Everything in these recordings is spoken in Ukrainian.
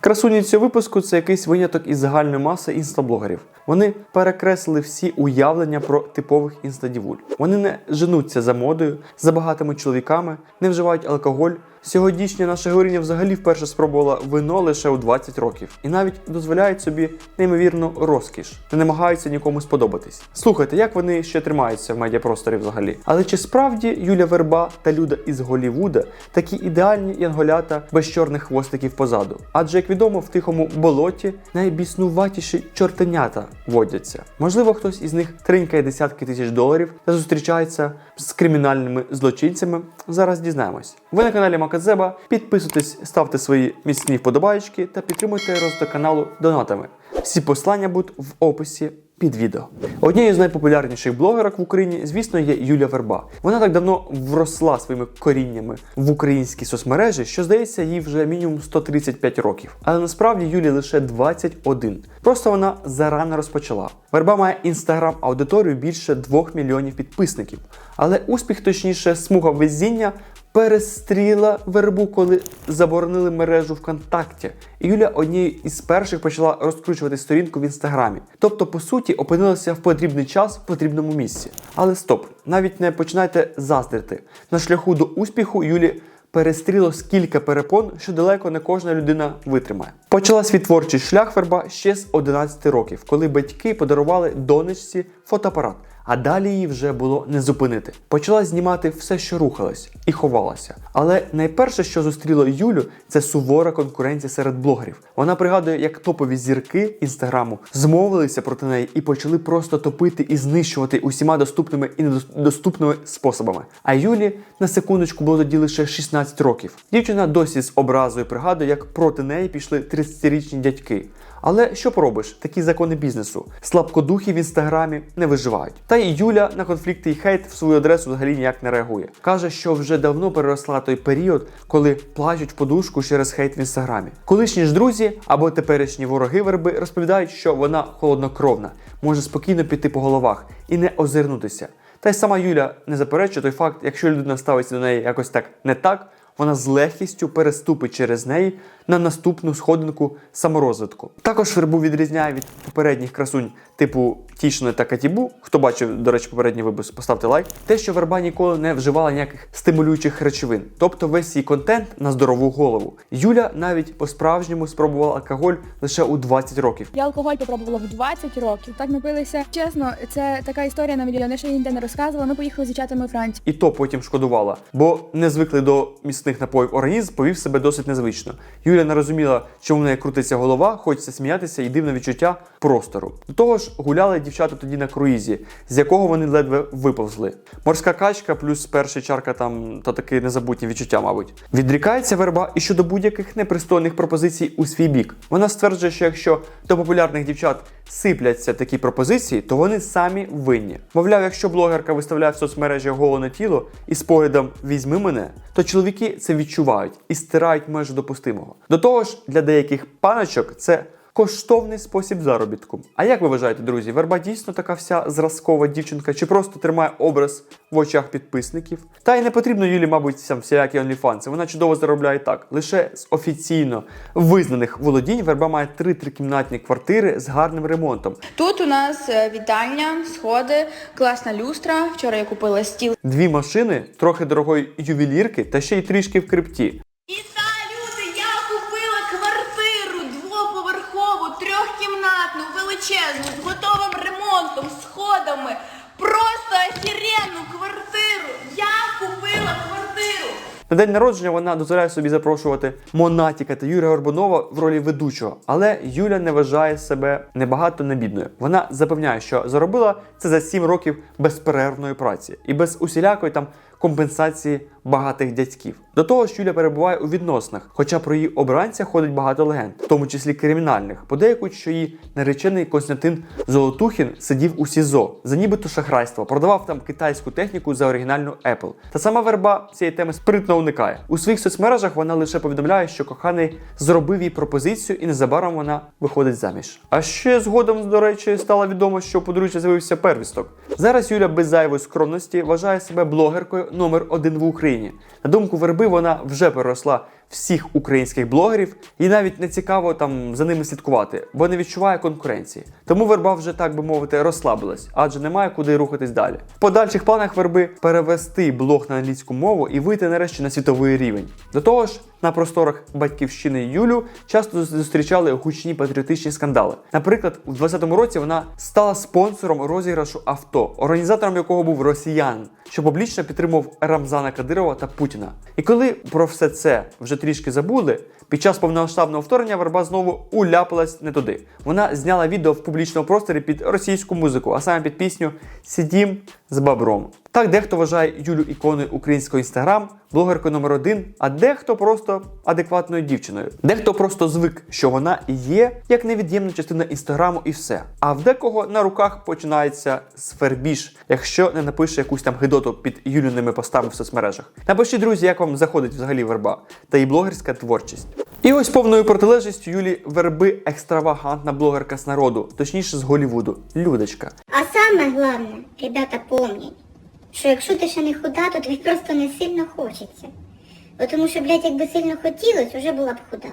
Красуні цього випуску це якийсь виняток із загальної маси інстаблогерів. Вони перекреслили всі уявлення про типових інстадівуль. Вони не женуться за модою, за багатими чоловіками, не вживають алкоголь. Сьогоднішня наша героїня взагалі вперше спробувала вино лише у 20 років і навіть дозволяють собі неймовірну розкіш, не намагаються нікому сподобатись. Слухайте, як вони ще тримаються в медіапросторі взагалі. Але чи справді Юля Верба та Люда із Голівуда такі ідеальні янголята без чорних хвостиків позаду? Адже, як відомо, в тихому болоті найбіснуватіші чортенята водяться. Можливо, хтось із них тринькає десятки тисяч доларів та зустрічається з кримінальними злочинцями. Зараз дізнаємось. Ви на каналі Маказеба. Підписуйтесь, ставте свої міцні вподобайки та підтримуйте розвиток каналу донатами. Всі послання будуть в описі під відео. Однією з найпопулярніших блогерок в Україні, звісно, є Юля Верба. Вона так давно вросла своїми коріннями в українські соцмережі, що здається, їй вже мінімум 135 років. Але насправді Юлі лише 21. Просто вона зарано розпочала. Верба має інстаграм аудиторію більше 2 мільйонів підписників. Але успіх, точніше, смуга везіння перестріла вербу, коли заборонили мережу ВКонтакті. І Юля однією із перших почала розкручувати сторінку в інстаграмі. Тобто, по суті, опинилася в потрібний час в потрібному місці. Але стоп, навіть не починайте заздрити. На шляху до успіху Юлі перестріло скільки перепон, що далеко не кожна людина витримає. Почала свій творчий шлях верба ще з 11 років, коли батьки подарували донечці фотоапарат. А далі її вже було не зупинити. Почала знімати все, що рухалось, і ховалася. Але найперше, що зустріло Юлю, це сувора конкуренція серед блогерів. Вона пригадує, як топові зірки інстаграму змовилися проти неї і почали просто топити і знищувати усіма доступними і недоступними способами. А Юлі на секундочку було тоді лише 16 років. Дівчина досі з образою пригадує, як проти неї пішли 30-річні дядьки. Але що поробиш? Такі закони бізнесу. Слабкодухи в інстаграмі не виживають. Та й Юля на конфлікти і хейт в свою адресу взагалі ніяк не реагує. Каже, що вже давно переросла той період, коли плачуть в подушку через хейт в інстаграмі. Колишні ж друзі або теперішні вороги верби розповідають, що вона холоднокровна, може спокійно піти по головах і не озирнутися. Та й сама Юля не заперечує той факт, якщо людина ставиться до неї якось так не так, вона з легкістю переступить через неї на наступну сходинку саморозвитку. Також вербу відрізняє від попередніх красунь типу Тішини та Катібу. Хто бачив, до речі, попередній випуск, поставте лайк. Те, що верба ніколи не вживала ніяких стимулюючих речовин, тобто весь її контент на здорову голову. Юля навіть по-справжньому спробувала алкоголь лише у 20 років. Я алкоголь попробувала в 20 років. Так напилися. Чесно, це така історія на мільйон. Я ще ніде не розказувала. Ми поїхали з дівчатами у Францію. І то потім шкодувала, бо не звикли до міцних напоїв організм повів себе досить незвично. Юля не розуміла, чому в неї крутиться голова, хочеться сміятися і дивне відчуття простору. До того ж, гуляли дівчата тоді на круїзі, з якого вони ледве виповзли. Морська качка плюс перша чарка там то таки незабутні відчуття, мабуть. Відрікається верба і щодо будь-яких непристойних пропозицій у свій бік. Вона стверджує, що якщо до популярних дівчат сипляться такі пропозиції, то вони самі винні. Мовляв, якщо блогерка виставляє в соцмережі голене тіло і з поглядом візьми мене, то чоловіки це відчувають і стирають межу допустимого. До того ж, для деяких паночок це коштовний спосіб заробітку. А як ви вважаєте, друзі, верба дійсно така вся зразкова дівчинка, чи просто тримає образ в очах підписників? Та й не потрібно Юлі, мабуть, сам всілякі онліфанси. Вона чудово заробляє так. Лише з офіційно визнаних володінь верба має три трикімнатні квартири з гарним ремонтом. Тут у нас е, вітальня, сходи, класна люстра. Вчора я купила стіл. Дві машини, трохи дорогої ювелірки та ще й трішки в крипті. Сходами. Просто охеренну квартиру. Я купила квартиру. На день народження вона дозволяє собі запрошувати Монатіка та Юрія Горбунова в ролі ведучого. Але Юля не вважає себе небагато небідною. Вона запевняє, що заробила це за 7 років безперервної праці і без усілякої там компенсації багатих дядьків. До того ж, Юля перебуває у відносинах, хоча про її обранця ходить багато легенд, в тому числі кримінальних. Подейкують, що її наречений Константин Золотухін сидів у СІЗО за нібито шахрайство, продавав там китайську техніку за оригінальну Apple. Та сама верба цієї теми спритно уникає. У своїх соцмережах вона лише повідомляє, що коханий зробив їй пропозицію, і незабаром вона виходить заміж. А ще згодом, до речі, стало відомо, що у подружжя з'явився первісток. Зараз Юля без зайвої скромності вважає себе блогеркою номер один в Україні. На думку верби, вона вже переросла всіх українських блогерів, і навіть не цікаво там за ними слідкувати, бо не відчуває конкуренції. Тому верба вже так би мовити розслабилась, адже немає куди рухатись далі. В подальших планах верби перевести блог на англійську мову і вийти нарешті на світовий рівень. До того ж, на просторах батьківщини Юлю часто зустрічали гучні патріотичні скандали. Наприклад, у 2020 році вона стала спонсором розіграшу авто, організатором якого був росіян, що публічно підтримував Рамзана Кадирова та Путіна. І коли про все це вже трішки забули, під час повномасштабного вторгнення верба знову уляпалась не туди. Вона зняла відео в публічному просторі під російську музику, а саме під пісню Сідім з бабром. Так дехто вважає Юлю іконою українського інстаграм, блогеркою номер один, а дехто просто адекватною дівчиною. Дехто просто звик, що вона є як невід'ємна частина інстаграму і все. А в декого на руках починається сфербіж, якщо не напише якусь там гидоту під Юліними постами в соцмережах. Напишіть, друзі, як вам заходить взагалі верба та її блогерська творчість. І ось повною протилежністю Юлі Верби екстравагантна блогерка з народу, точніше з Голівуду, Людочка. А саме головне, ребята, помніть, що якщо ти ще не худа, то тобі просто не сильно хочеться. Бо тому що, блядь, якби сильно хотілося, вже була б худа.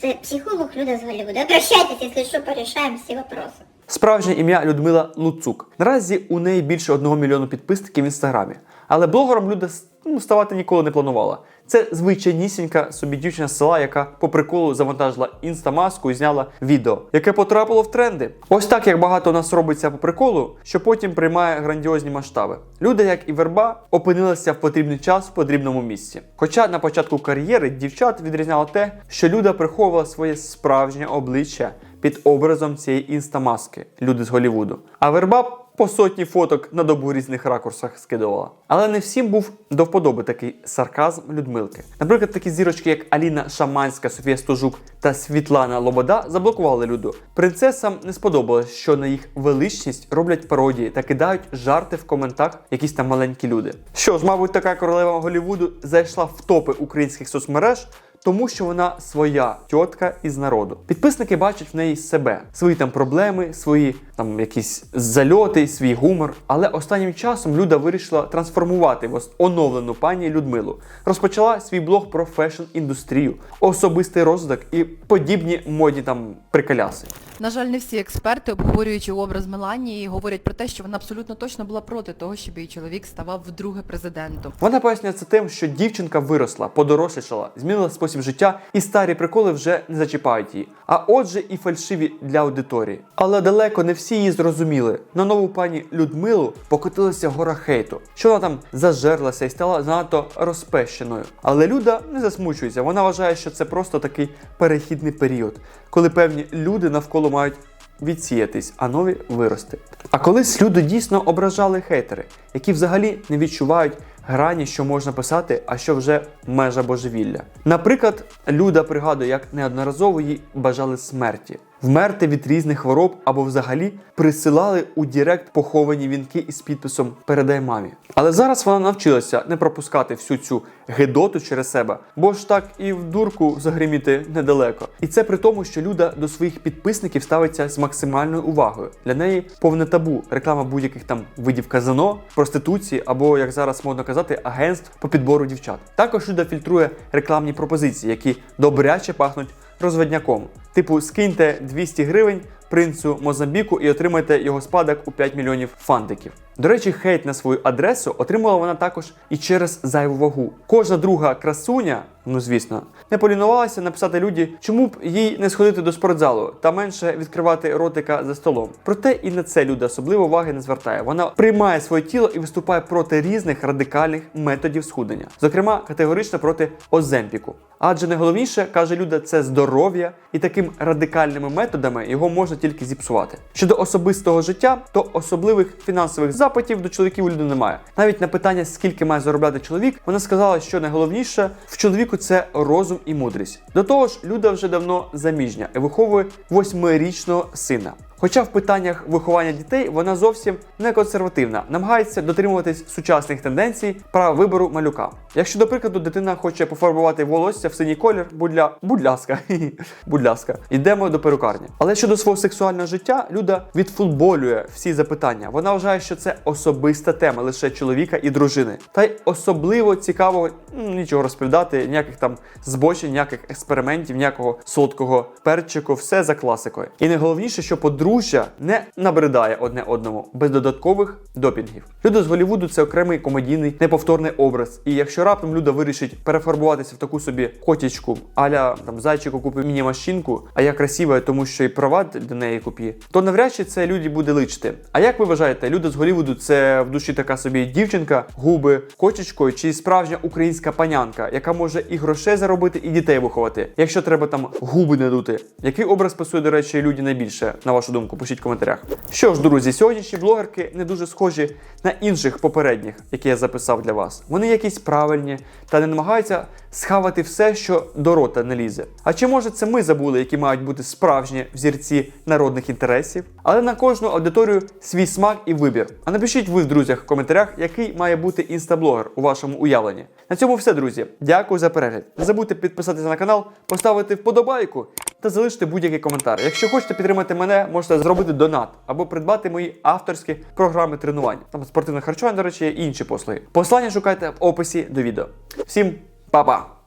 Це психолог Люда з Голлівуда. Обращайтесь, якщо що, порішаємо всі вопроси. Справжнє ім'я Людмила Луцук. Наразі у неї більше одного мільйону підписників в інстаграмі. Але блогером Люда ну, ставати ніколи не планувала. Це звичайнісінька собі дівчина з села, яка по приколу завантажила інстамаску і зняла відео, яке потрапило в тренди. Ось так як багато у нас робиться по приколу, що потім приймає грандіозні масштаби. Люди, як і верба, опинилися в потрібний час в потрібному місці. Хоча на початку кар'єри дівчат відрізняло те, що Люда приховувала своє справжнє обличчя під образом цієї інстамаски люди з Голівуду. А верба по сотні фоток на добу в різних ракурсах скидувала. Але не всім був до вподоби такий сарказм Людмилки. Наприклад, такі зірочки, як Аліна Шаманська, Софія Стожук та Світлана Лобода, заблокували люду. Принцесам не сподобалось, що на їх величність роблять пародії та кидають жарти в коментах якісь там маленькі люди. Що ж, мабуть, така королева Голівуду зайшла в топи українських соцмереж тому що вона своя тітка із народу. Підписники бачать в неї себе, свої там проблеми, свої там якісь зальоти, свій гумор. Але останнім часом Люда вирішила трансформувати в оновлену пані Людмилу. Розпочала свій блог про фешн-індустрію, особистий розвиток і подібні модні там приколяси. На жаль, не всі експерти, обговорюючи образ Меланії, говорять про те, що вона абсолютно точно була проти того, щоб її чоловік ставав вдруге президентом. Вона пояснює це тим, що дівчинка виросла, подорослішала, змінила спосіб життя, і старі приколи вже не зачіпають її. А отже, і фальшиві для аудиторії. Але далеко не всі її зрозуміли. На нову пані Людмилу покотилася гора хейту, що вона там зажерлася і стала занадто розпещеною. Але Люда не засмучується. Вона вважає, що це просто такий перехідний період, коли певні люди навколо мають відсіятись, а нові вирости. А колись люди дійсно ображали хейтери, які взагалі не відчувають грані, що можна писати, а що вже межа божевілля. Наприклад, Люда пригадує, як неодноразово їй бажали смерті. Вмерти від різних хвороб або взагалі присилали у Дірект поховані вінки із підписом Передай мамі. Але зараз вона навчилася не пропускати всю цю гидоту через себе, бо ж так і в дурку загриміти недалеко. І це при тому, що Люда до своїх підписників ставиться з максимальною увагою. Для неї повне табу реклама будь-яких там видів казино, проституції або, як зараз модно казати, агентств по підбору дівчат. Також Люда фільтрує рекламні пропозиції, які добряче пахнуть розводняком. Типу, скиньте 200 гривень принцу Мозамбіку і отримайте його спадок у 5 мільйонів фантиків. До речі, хейт на свою адресу отримала вона також і через зайву вагу. Кожна друга красуня, ну звісно, не полінувалася написати люди, чому б їй не сходити до спортзалу та менше відкривати ротика за столом. Проте і на це люди особливо уваги не звертає. Вона приймає своє тіло і виступає проти різних радикальних методів схуднення, зокрема категорично проти оземпіку. Адже найголовніше, каже Люда, це здоров'я, і таким радикальними методами його можна тільки зіпсувати. Щодо особистого життя, то особливих фінансових запитів до чоловіків у Люди немає. Навіть на питання, скільки має заробляти чоловік, вона сказала, що найголовніше в чоловіку це розум і мудрість. До того ж, Люда вже давно заміжня і виховує восьмирічного сина. Хоча в питаннях виховання дітей вона зовсім не консервативна, намагається дотримуватись сучасних тенденцій права вибору малюка. Якщо, до прикладу, дитина хоче пофарбувати волосся в синій колір, будь, ля... будь ласка, будь ласка, йдемо до перукарні. Але щодо свого сексуального життя, Люда відфутболює всі запитання. Вона вважає, що це особиста тема лише чоловіка і дружини. Та й особливо цікаво нічого розповідати, ніяких там збочень, ніяких експериментів, ніякого солодкого перчику, все за класикою. І найголовніше, що подружжя не набридає одне одному без додаткових допінгів. Люда з Голівуду це окремий комедійний неповторний образ. І якщо раптом Люда вирішить перефарбуватися в таку собі котічку, аля там зайчику купив міні-машинку, а я красива, тому що і права до неї купі, то навряд чи це люди буде личити. А як ви вважаєте, Люда з Голівуду це в душі така собі дівчинка, губи, котічкою чи справжня українська панянка, яка може і грошей заробити, і дітей виховати, якщо треба там губи надути? Який образ пасує, до речі, люди найбільше, на вашу думку? Пишіть в коментарях. Що ж, друзі, сьогоднішні блогерки не дуже схожі на інших попередніх, які я записав для вас. Вони якісь правильні та не намагаються схавати все, що до рота не лізе. А чи може це ми забули, які мають бути справжні взірці народних інтересів? Але на кожну аудиторію свій смак і вибір. А напишіть ви в друзях в коментарях, який має бути інстаблогер у вашому уявленні. На цьому все, друзі. Дякую за перегляд. Не забудьте підписатися на канал, поставити вподобайку та залишити будь-який коментар. Якщо хочете підтримати мене, можете зробити донат або придбати мої авторські програми тренувань. Там спортивне харчування, до речі, є інші послуги. Послання шукайте в описі до відео. Всім па-па!